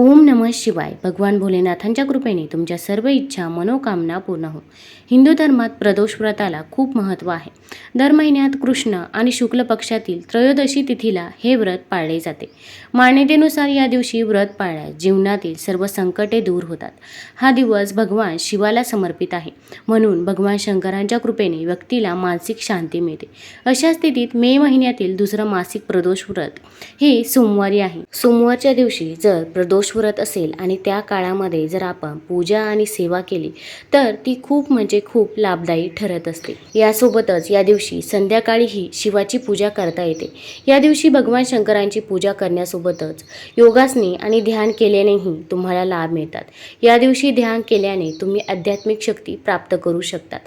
ओम नमः शिवाय. भगवान भोलेनाथांच्या कृपेने तुमच्या सर्व इच्छा मनोकामना पूर्ण हो हिंदू धर्मात प्रदोष व्रताला खूप महत्त्व आहे. दर महिन्यात कृष्ण आणि शुक्ल पक्षातील त्रयोदशी तिथीला हे व्रत पाळले जाते. मान्यतेनुसार या दिवशी व्रत पाळल्यास जीवनातील सर्व संकटे दूर होतात. हा दिवस भगवान शिवाला समर्पित आहे. म्हणून भगवान शंकरांच्या कृपेने व्यक्तीला मानसिक शांती मिळते. अशा स्थितीत मे महिन्यातील दुसरं मासिक प्रदोष व्रत हे सोमवारी आहे. सोमवारच्या दिवशी जर प्रदोष व्रत असेल आणि त्या काळामध्ये जर आपण पूजा आणि सेवा केली तर ती खूप म्हणजे खूप लाभदायी ठरत असते. यासोबतच या दिवशी संध्याकाळीही शिवाची पूजा करता येते. या दिवशी भगवान शंकरांची पूजा करण्यासोबतच योगासने आणि ध्यान केल्यानेही तुम्हाला लाभ मिळतात. या दिवशी ध्यान केल्याने तुम्ही आध्यात्मिक शक्ती प्राप्त करू शकतात.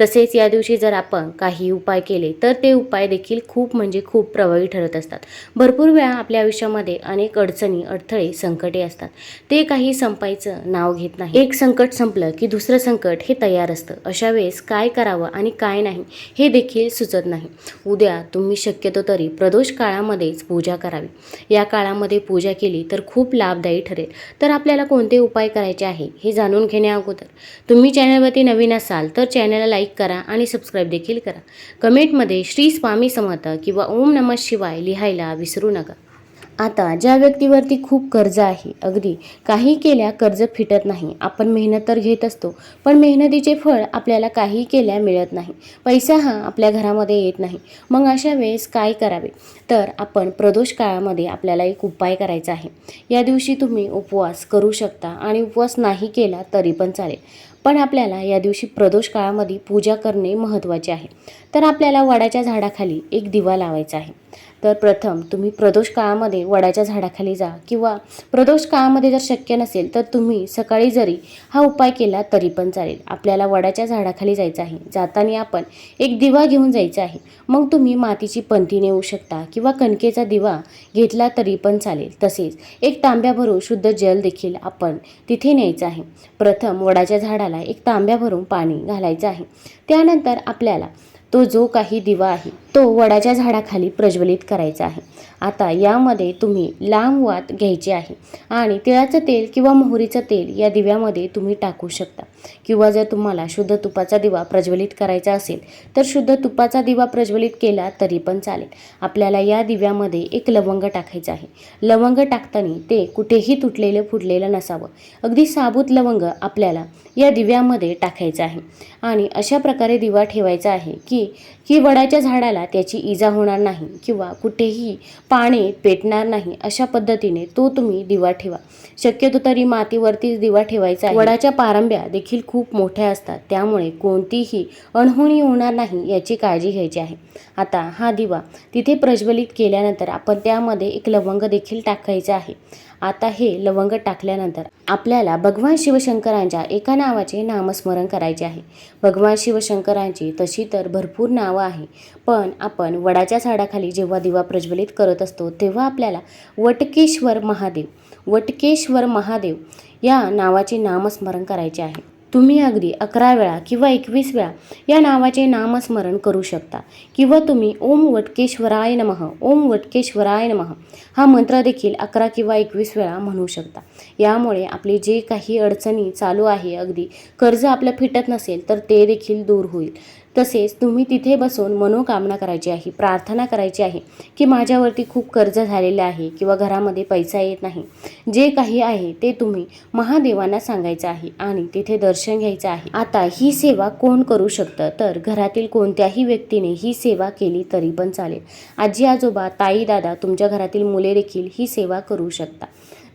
तसेच या दिवशी जर आपण काही उपाय केले तर ते उपाय देखील खूप म्हणजे खूप प्रभावी ठरत असतात. भरपूर वेळा आपल्या आयुष्यामध्ये अनेक अडचणी अडथळे संकटे असतात. ते काही संपायचं नाव घेत नाही. एक संकट संपलं की दुसरं संकट हे तयार असतं. अशा वेळेस काय करावं आणि काय नाही हे देखील सुचत नाही. उद्या तुम्ही शक्यतो तरी प्रदोष काळामध्येच पूजा करावी. या काळामध्ये पूजा केली तर खूप लाभदायी ठरेल. तर आपल्याला कोणते उपाय करायचे आहे हे जाणून घेण्या अगोदर. तुम्ही चॅनलवरती नवीन असाल तर चॅनलला लाईक करा आणि सबस्क्राईब देखील करा. कमेंटमध्ये श्री स्वामी समर्थ किंवा ओम नमः शिवाय लिहायला विसरू नका. आता ज्या व्यक्तीवरती खूप कर्ज आहे अगदी काही केल्या कर्ज फिटत नाही. आपण मेहनत तर घेत असतो पण मेहनतीचे फळ आपल्याला काही केल्या मिळत नाही. पैसा हा आपल्या घरामध्ये येत नाही. मग अशा वेळेस काय करावे? तर आपण प्रदोष काळामध्ये आपल्याला एक उपाय करायचा आहे. या दिवशी तुम्ही उपवास करू शकता आणि उपवास नाही केला तरी पण चालेल. पण आपल्याला या दिवशी प्रदोष काळामध्ये पूजा करणे महत्त्वाचे आहे. तर आपल्याला वडाच्या झाडाखाली एक दिवा लावायचा आहे. तर प्रथम तुम्ही प्रदोष काळामध्ये वडाच्या झाडाखाली जा किंवा प्रदोष काळामध्ये जर शक्य नसेल तर तुम्ही सकाळी जरी हा उपाय केला तरी पण चालेल. आपल्याला वडाच्या झाडाखाली जायचं आहे. जाताना आपण एक दिवा घेऊन जायचा आहे. मग तुम्ही मातीची पंथी नेऊ शकता किंवा कणकेचा दिवा घेतला तरी पण चालेल. तसेच एक तांब्या भरून शुद्ध जल देखील आपण तिथे न्यायचं आहे. प्रथम वडाच्या झाडाला एक तांब्या भरून पाणी घालायचं आहे. त्यानंतर आपल्याला तो जो काही दिवा आहे तो वडाच्या झाडाखाली प्रज्वलित करायचा आहे. आता यामध्ये तुम्ही लांब वात घ्यायची आहे आणि तिळाचं तेल किंवा मोहरीचं तेल या दिव्यामध्ये तुम्ही टाकू शकता. किंवा जर तुम्हाला शुद्ध तुपाचा दिवा प्रज्वलित करायचा असेल तर शुद्ध तुपाचा दिवा प्रज्वलित केला तरी पण चालेल. आपल्याला या दिव्यामध्ये एक लवंग टाकायचं आहे. लवंग टाकताना ते कुठेही तुटलेलं फुटलेलं नसावं. अगदी साबूत लवंग आपल्याला या दिव्यामध्ये टाकायचं आहे. आणि अशा प्रकारे दिवा ठेवायचा आहे की की वडाच्या झाडाला त्याची इजा होणार नाही किंवा कुठेही पाणी पेटणार नाही अशा पद्धतीने तो तुम्ही दिवा ठेवा. शक्यतो तरी मातीवरतीच दिवा ठेवायचा वडाच्या पारंब्या देखील देखील खूप मोठ्या असतात. त्यामुळे कोणतीही अणहोणी होणार नाही याची काळजी घ्यायची आहे. आता हा दिवा तिथे प्रज्वलित केल्यानंतर आपण त्यामध्ये एक लवंग देखील टाकायचं आहे. आता हे लवंग टाकल्यानंतर आपल्याला भगवान शिवशंकरांच्या एका नावाचे नामस्मरण करायचे आहे. भगवान शिवशंकरांची तशी तर भरपूर नावं आहे पण आपण वडाच्या झाडाखाली जेव्हा दिवा प्रज्वलित करत असतो तेव्हा आपल्याला वटकेश्वर महादेव वटकेश्वर महादेव या नावाचे नामस्मरण करायचे आहे. तुम्ही अगदी अकरा वेळा किंवा एकवीस वेळा या नावाचे नामस्मरण करू शकता. किंवा तुम्ही ओम वटकेश्वराय नमः ओम वटकेश्वराय नमः हा मंत्र देखील अकरा किंवा एकवीस वेळा म्हणू शकता. यामुळे आपली जे काही अडचणी चालू आहे अगदी कर्ज आपलं फिटत नसेल तर ते देखील दूर होईल. तसेच तुम्ही तिथे बसून मनोकामना करायची आहे प्रार्थना करायची आहे की माझ्यावरती खूप कर्ज झालेलं आहे किंवा घरामध्ये पैसा येत नाही. जे काही आहे ते तुम्ही महादेवांना सांगायचं आहे आणि तिथे दर्शन दर्शन घ्यायचं आहे. आता ही सेवा कोण करू शकतं? तर घरातील कोणत्याही व्यक्तीने ही सेवा केली तरी पण चालेल. आजी आजोबा ताई दादा तुमच्या घरातील मुले देखील ही सेवा करू शकता.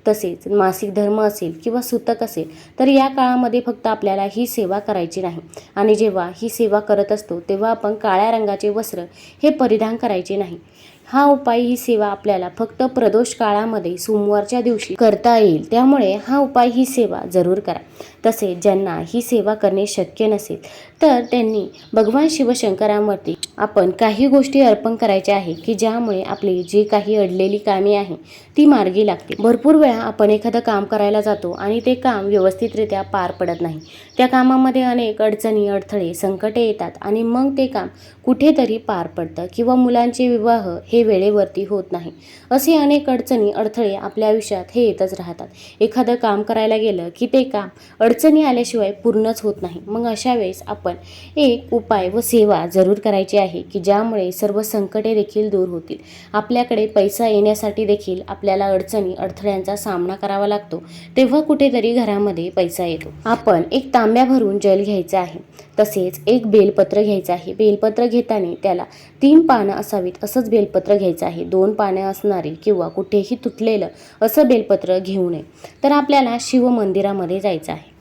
तसेच मासिक धर्म असेल किंवा सुतक असेल तर या काळामध्ये फक्त आपल्याला ही सेवा करायची नाही. आणि जेव्हा ही सेवा करत असतो तेव्हा आपण काळ्या रंगाचे वस्त्र हे परिधान करायचे नाही. हा उपाय ही सेवा आपल्याला फक्त प्रदोष काळामध्ये सोमवारच्या दिवशी करता येईल. त्यामुळे हा उपाय ही सेवा जरूर करा. तसेच ज्यांना ही सेवा करणे शक्य नसेल तर त्यांनी भगवान शिवशंकरांवरती आपण काही गोष्टी अर्पण करायच्या आहे की ज्यामुळे आपली जी काही अडलेली कामे आहे ती मार्गी लागते भरपूर वेळा आपण एखादं काम करायला जातो आणि ते काम व्यवस्थितरित्या पार पडत नाही. त्या कामामध्ये अनेक अडचणी अडथळे संकटे येतात आणि मग ते काम कुठेतरी पार पडतं किंवा मुलांचे विवाह हे हे वेळेवरती होत नाही. असे अनेक अडचणी अडथळे आपल्या आयुष्यात हे येतच राहतात. एखादं काम करायला गेलं की ते काम अडचणी आल्याशिवाय पूर्णच होत नाही. मग अशा वेळेस आपण एक उपाय व सेवा जरूर करायची आहे की ज्यामुळे सर्व संकटे देखील दूर होतील. आपल्याकडे पैसा येण्यासाठी देखील आपल्याला अडचणी अडथळ्यांचा सामना करावा लागतो. तेव्हा कुठेतरी घरामध्ये पैसा येतो. आपण एक तांब्या भरून जल घ्यायचं आहे. तसेच एक बेलपत्र घ्यायचं आहे. बेलपत्र घेताना त्याला तीन पानं असावीत. असंच बेलपत्र घ्यायचं आहे. दोन पानं असणारे किंवा कुठेही तुटलेलं असं बेलपत्र घेऊ नये. तर आपल्याला शिवमंदिरामध्ये जायचं आहे.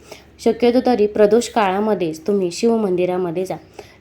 शक्यतो तरी प्रदोष काळामध्येच तुम्ही शिवमंदिरामध्ये जा.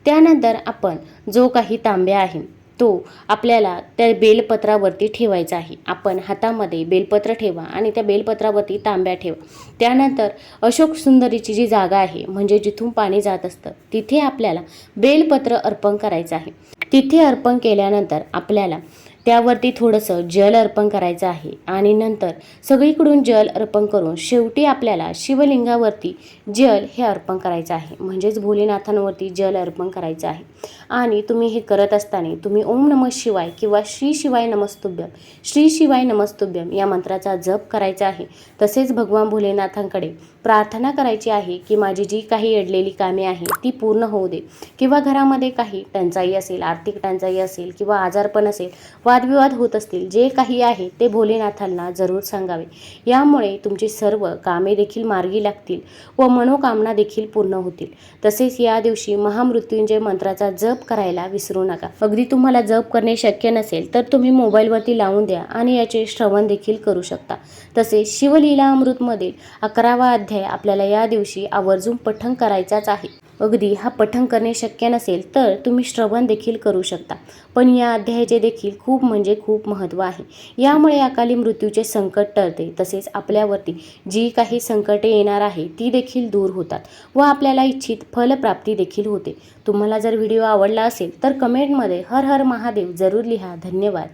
त्यानंतर आपण जो काही तांब्या आहे तो आपल्याला त्या बेलपत्रावरती ठेवायचा आहे. आपण हातामध्ये बेलपत्र ठेवा आणि त्या बेलपत्रावरती तांब्या ठेवा. त्यानंतर अशोक सुंदरीची जी जागा आहे म्हणजे जिथून पाणी जात असतं तिथे आपल्याला बेलपत्र अर्पण करायचं आहे. तिथे अर्पण केल्यानंतर आपल्याला त्यावरती थोडंसं जल अर्पण करायचं आहे. आणि नंतर सगळीकडून जल अर्पण करून शेवटी आपल्याला शिवलिंगावरती जल हे अर्पण करायचं आहे. म्हणजेच भोलेनाथांवरती जल अर्पण करायचं आहे. आणि तुम्ही हे करत असताना तुम्ही ओम नम शिवाय किंवा श्री शिवाय नमस्तुभ्यम श्री शिवाय नमस्तुभ्यम या मंत्राचा जप करायचा आहे. तसेच भगवान भोलेनाथांकडे प्रार्थना करायची आहे की माझी जी काही अडलेली कामे आहे ती पूर्ण होऊ दे. किंवा घरामध्ये काही टंचाई असेल आर्थिक टंचाई असेल किंवा आजारपण असेल वादविवाद होत असतील जे काही आहे ते भोलेनाथांना जरूर सांगावे. यामुळे तुमची सर्व कामे देखील मार्गी लागतील व मनोकामना देखील पूर्ण होतील. तसेच या दिवशी महामृत्युंजय मंत्राचा जप करायला विसरू नका. अगदी तुम्हाला जप करणे शक्य नसेल तर तुम्ही मोबाईलवरती लावून द्या आणि याचे श्रवण देखील करू शकता. तसेच शिवलीला अमृतमधील अकरावा अध्याय आपल्याला या दिवशी आवर्जून पठण करायचाच आहे. अगदी हा पठण करणे शक्य नसेल तर तुम्ही श्रवण देखील करू शकता. पण या अध्यायाचे देखील खूप म्हणजे खूप महत्त्व आहे. यामुळे अकाली मृत्यूचे संकट टळते. तसेच आपल्यावरती जी काही संकटे येणार आहे ती देखील दूर होतात व आपल्याला इच्छित फलप्राप्ती देखील होते. तुम्हाला जर व्हिडिओ आवडला असेल तर कमेंटमध्ये हर हर महादेव जरूर लिहा. धन्यवाद.